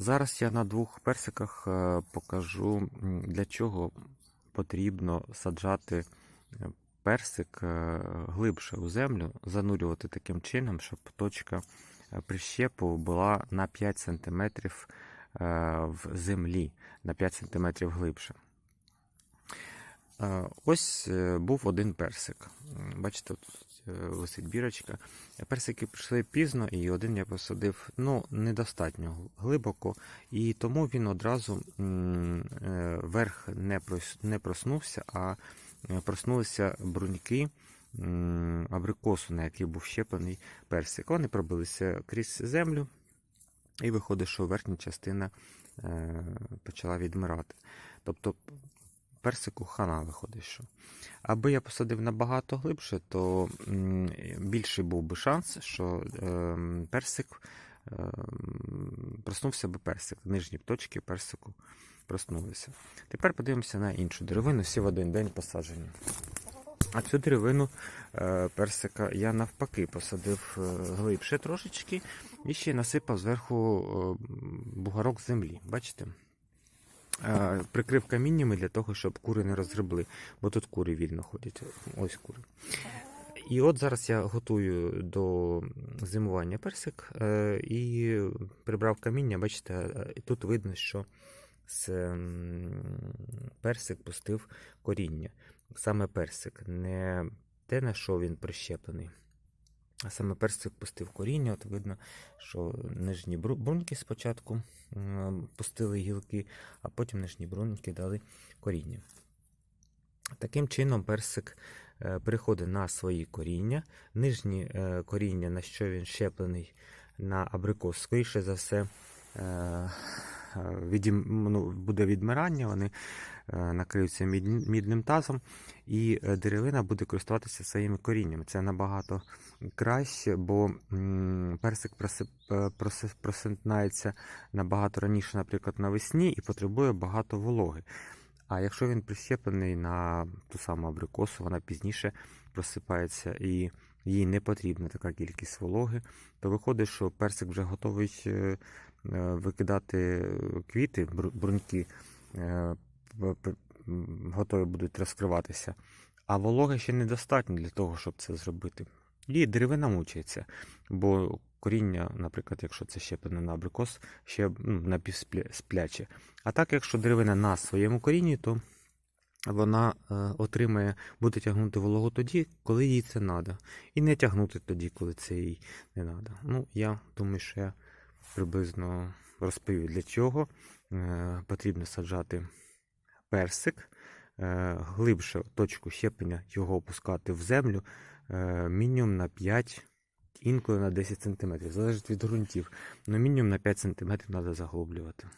Зараз я на двох персиках е, покажу, для чого потрібно саджати е, персик е, глибше у землю, занурювати таким чином, щоб точка прищепу була на 5 см в землі, на 5 см глибше. Ось був один персик. Бачите, тут е, висить бірочка. Персики прийшли пізно, і один я посадив ну, недостатньо глибоко, і тому він одразу е, верх не, проснувся, а е, проснулися бруньки абрикосу, на який був щеплений персик. Вони пробилися крізь землю, і виходить, що верхня частина почала відмирати. Тобто персику хана виходить, що. Аби я посадив набагато глибше, то більший був би шанс, що ем, персик ем, проснувся би персик. Нижні точки персику проснулися. Тепер подивимося на іншу деревину, всі в один день посаджені. А цю деревину е, персика я навпаки посадив е, глибше трошечки і ще насипав зверху е, бугарок землі. Бачите? Прикрив каміннями для того, щоб кури не розгребли, бо тут кури вільно ходять. Ось кури. І от зараз я готую до зимування персик е, і прибрав каміння. Бачите, е, тут видно, що персик пустив коріння. Саме персик, не те, на що він прищеплений. А саме персик пустив коріння. От видно, що нижні бру- бруньки спочатку пустили гілки, а потім нижні бруньки дали коріння. Таким чином, персик е, переходить на свої коріння. Нижні е, коріння, на що він щеплений на абрикос, скоріше за все, е, відім, ну, буде відмирання, вони е, накриються мідним тазом, і е, деревина буде користуватися своїми коріннями. Це набагато краще, бо персик просип, е, просипнається набагато раніше, наприклад, навесні, і потребує багато вологи. А якщо він прищеплений на ту саму абрикосу, вона пізніше просипається і їй не потрібна така кількість вологи, то виходить, що персик вже готовий е, е, викидати квіти, бруньки, е, п- м, готові будуть розкриватися. А вологи ще недостатньо для того, щоб це зробити. І деревина мучається, бо коріння, наприклад, якщо це щеплене на абрикос, ще ну, напівспляче. А так, якщо деревина на своєму корінні, то вона е, отримає, буде тягнути вологу тоді, коли їй це треба. І не тягнути тоді, коли це їй не треба. Ну, я думаю, що я приблизно розповів, для чого е, потрібно саджати персик, е, глибше точку щеплення його опускати в землю мінімум на 5, інколи на 10 см. Залежить від ґрунтів. Ну, мінімум на 5 см треба заглублювати.